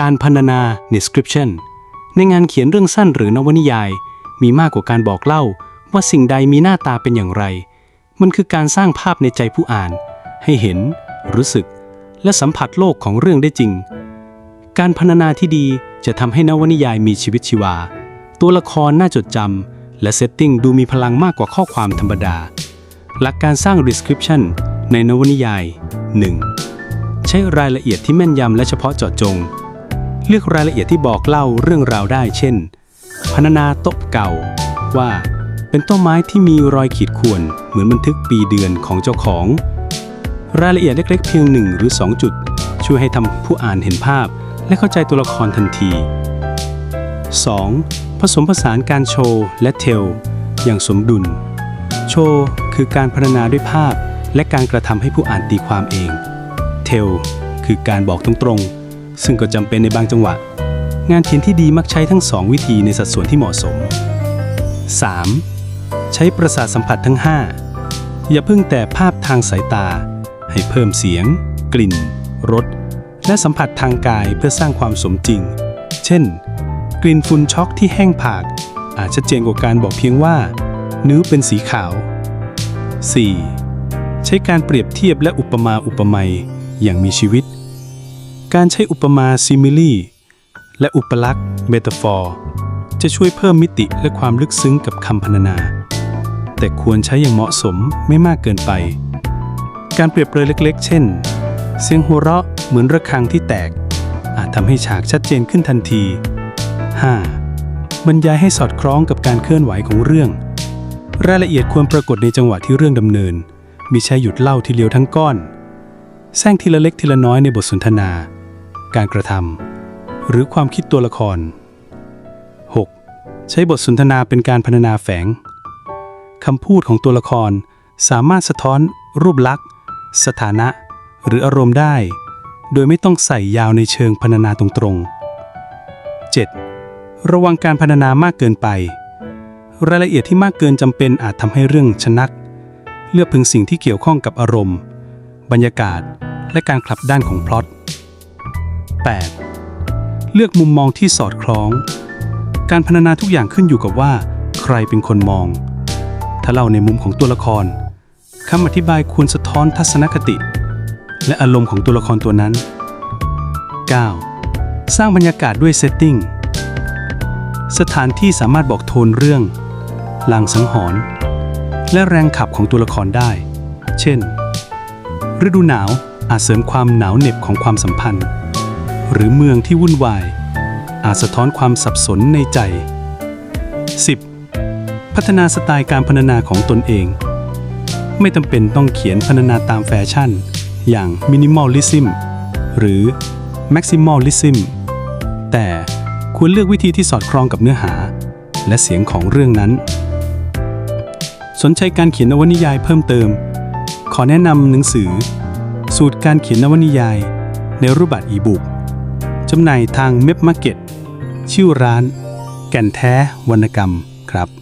การพรรณนา description ในงานเขียนเรื่องสั้นหรือนวนิยาย มีมากกว่าการบอกเล่า ว่าสิ่งใดมีหน้าตาเป็นอย่างไร มันคือการสร้างภาพในใจผู้อ่าน ให้เห็น รู้สึก และสัมผัสโลกของเรื่องได้จริง การพรรณนาที่ดีจะทำให้นวนิยายมีชีวิตชีวา ตัวละครน่าจดจำและเซตติ้งดูมีพลังมากกว่าข้อความธรรมดา หลักการสร้าง description ในนวนิยาย 1. ใช้รายละเอียดที่แม่นยำและเฉพาะเจาะจง เลือกรายละเอียดที่บอกเล่าเรื่องราวได้ เช่นพรรณนาโต๊ะเก่า ว่าเป็นต้นไม้ที่มีรอยขีดข่วนเหมือนบันทึกปีเดือนของเจ้าของ รายละเอียดเล็กๆเพียงหนึ่งหรือ 2 จุด ช่วยให้ทำผู้อ่านเห็นภาพและเข้าใจตัวละครทันที 2. ผสมผสานการโชว์และเทล อย่างสมดุล โชว์คือการพรรณนาด้วยภาพ และการกระทำให้ผู้อ่านตีความเอง เทลคือการบอกตรงๆ ซึ่งก็จำเป็นในบางจังหวะ งานเขียนที่ดีมักใช้ทั้งสองวิธีในสัดส่วนที่เหมาะสม 3. ใช้ประสาทสัมผัสทั้ง 5 อย่าเพิ่งแต่ภาพทางสายตา ให้เพิ่มเสียง กลิ่น รส และสัมผัสทางกายเพื่อสร้างความสมจริง เช่น กลิ่นฝุ่นช็อกที่แห้งผาก อาจชัดเจนกว่าการบอกเพียงว่า นิ้วเป็นสีขาว 4. ใช้การเปรียบเทียบและอุปมาอุปไมยอย่างมีชีวิต การใช้อุปมาซิมิลีและอุปลักษณ์เมตาฟอร์ จะช่วยเพิ่มมิติและความลึกซึ้งกับคำพรรณนา แต่ควรใช้อย่างเหมาะสมไม่มากเกินไป การเปรียบเปรยเล็ก ๆ เช่น เสียงหัวเราะเหมือนระฆังที่แตก อาจทำให้ฉากชัดเจนขึ้นทันที 5. บรรยายให้สอดคล้องกับการเคลื่อนไหวของเรื่อง รายละเอียดควรปรากฏในจังหวะที่เรื่องดำเนินมิใช่หยุดเล่าทีเดียวทั้งก้อนแซงทีละเล็กทีละน้อยในบทสนทนา การกระทำหรือความคิดตัวละคร 6. ใช้บทสนทนาเป็นการพรรณนาแฝงคำพูดของตัวละครสามารถสะท้อน รูปลักษณ์ สถานะ หรืออารมณ์ได้ โดยไม่ต้องใส่ยาวในเชิงพรรณนาตรงๆ 7. ระวังการพรรณนามากเกินไป รายละเอียดที่มากเกินจำเป็นอาจทำให้เรื่องชนัก เลือกพึงสิ่งที่เกี่ยวข้องกับอารมณ์ บรรยากาศ และการขับด้านของพล็อต 8. เลือกมุมมองที่สอดคล้อง การพรรณนาทุกอย่างขึ้นอยู่กับว่า ใครเป็นคนมอง ถ้าเล่าในมุมของตัวละครคำอธิบายควรสะท้อนทัศนคติ และอารมณ์ของตัวละครตัวนั้น 9. สร้างบรรยากาศด้วยเซตติ้งสถานที่สามารถบอกโทนเรื่องลางสังหรณ์และแรงขับของตัวละครได้ เช่น ฤดูหนาวอาจเสริมความหนาวเหน็บของความสัมพันธ์ หรือเมืองที่วุ่นวาย อาจสะท้อนความสับสนในใจ 10. พัฒนาสไตล์การพรรณนาของตนเอง ไม่จำเป็นต้องเขียนพรรณนาตามแฟชั่น อย่างมินิมอลลิซึมหรือแม็กซิมอลลิซึมแต่ควรเลือกวิธีที่สอดคล้องกับเนื้อหา และเสียงของเรื่องนั้น สนใจการเขียนนวนิยายเพิ่มเติม ขอแนะนำหนังสือ สูตรการเขียนนวนิยาย ในรูปแบบอีบุ๊ก จำหน่ายทางเม p มาร์เก็ตชื่อร้าน แก่นแท้วรรณกรรมครับ